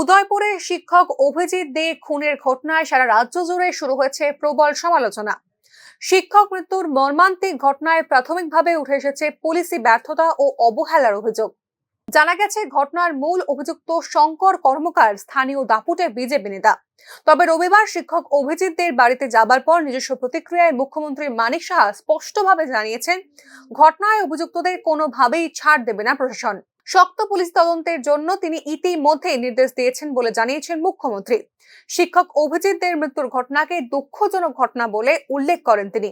উদয়পুরে শিক্ষক অভিজিৎ দে খুনের ঘটনায় সারা রাজ্য জুড়ে শুরু হয়েছে প্রবল সমালোচনা। শিক্ষক মৃত্যুর মর্মান্তিক ঘটনায় প্রাথমিকভাবে উঠে এসেছে পুলিশি ব্যর্থতা ও অবহেলার অভিযোগ। জানা গেছে, ঘটনার মূল অভিযুক্ত শঙ্কর কর্মকার স্থানীয় দাপুটে বিজেপি নেতা। তবে রবিবার শিক্ষক অভিজিৎদের বাড়িতে যাবার পর নিজস্ব প্রতিক্রিয়ায় মুখ্যমন্ত্রী মানিক সাহা স্পষ্টভাবে জানিয়েছেন, ঘটনায় অভিযুক্তদের কোনোভাবেই ছাড় দেবে না প্রশাসন। শক্ত পুলিশ তদন্তের জন্য তিনি ইতিমধ্যে নির্দেশ দিয়েছেন বলে জানিয়েছেন মুখ্যমন্ত্রী। শিক্ষক অভিজিৎদের মৃত্যুর ঘটনাকে দুঃখজনক ঘটনা বলে উল্লেখ করেন তিনি।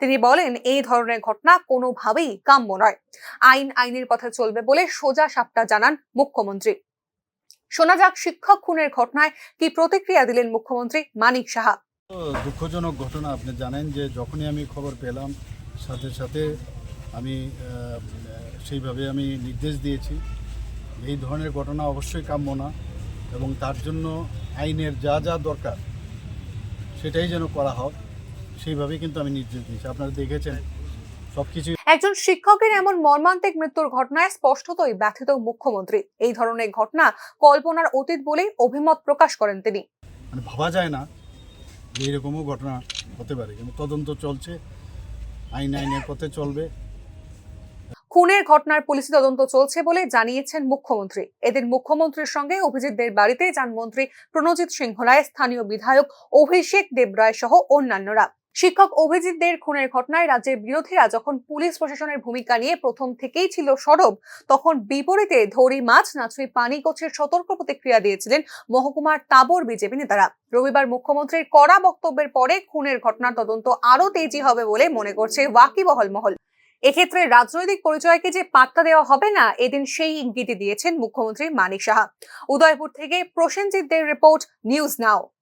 তিনি বলেন, এই ধরনের ঘটনা কোনোভাবেই কাম্য নয়। আইন আইনের পথে চলবে বলে সোজা সাপটা জানান মুখ্যমন্ত্রী। শোনা যাক শিক্ষক খুনের ঘটনায় কি প্রতিক্রিয়া দিলেন মুখ্যমন্ত্রী মানিক সাহা। দুঃখজনক ঘটনা আপনি জানেন যে যখনই আমি খবর পেলাম, সাথে সাথে আমি সেইভাবে আমি নির্দেশ দিয়েছি। এই ধরনের ঘটনা অবশ্যই কাম্য না এবং তার জন্য আইনের যা যা দরকার সেটাই যেন করা হয় সেইভাবেই কিন্তু আমি নির্দেশ দিয়েছি। আপনারা দেখেছেন একজন শিক্ষকের এমন মর্মান্তিক মৃত্যুর ঘটনায় স্পষ্টতই ব্যথিত মুখ্যমন্ত্রী। এই ধরনের ঘটনা কল্পনার অতীত বলেই অভিমত প্রকাশ করেন তিনি। মানে ভাবা যায় না যে এরকমও ঘটনা হতে পারে কিন্তু তদন্ত চলছে আইন আইনের পথে চলবে। খুনের ঘটনার পুলিশি তদন্ত চলছে বলে জানিয়েছেন মুখ্যমন্ত্রী। এদিন মুখ্যমন্ত্রীর সঙ্গে অভিজিৎদের বাড়িতে যান মন্ত্রী প্রণজিৎ সিংহ রায়, স্থানীয় বিধায়ক অভিষেক দেবরায় সহ অন্যান্যরা। শিক্ষক অভিজিৎদের খুনের ঘটনায় রাজ্যের বিরোধীরা যখন পুলিশ প্রশাসনের ভূমিকা নিয়ে প্রথম থেকেই ছিল সরব, তখন বিপরীতে ধরি মাছ নাচুই পানি কোচের সতর্ক প্রতিক্রিয়া দিয়েছিলেন মহকুমার তাবর বিজেপি নেতারা। রবিবার মুখ্যমন্ত্রীর কড়া বক্তব্যের পরে খুনের ঘটনার তদন্ত আরও তেজি হবে বলে মনে করছে ওয়াকিবহল মহল। এক্ষেত্রে রাজনৈতিক পরিচয়কে যে পাত্তা দেওয়া হবে না, এদিন সেই ইঙ্গিতই দিয়েছেন মুখ্যমন্ত্রী মানিক সাহা। উদয়পুর থেকে প্রসেনজিৎ দের রিপোর্ট, নিউজ নাও।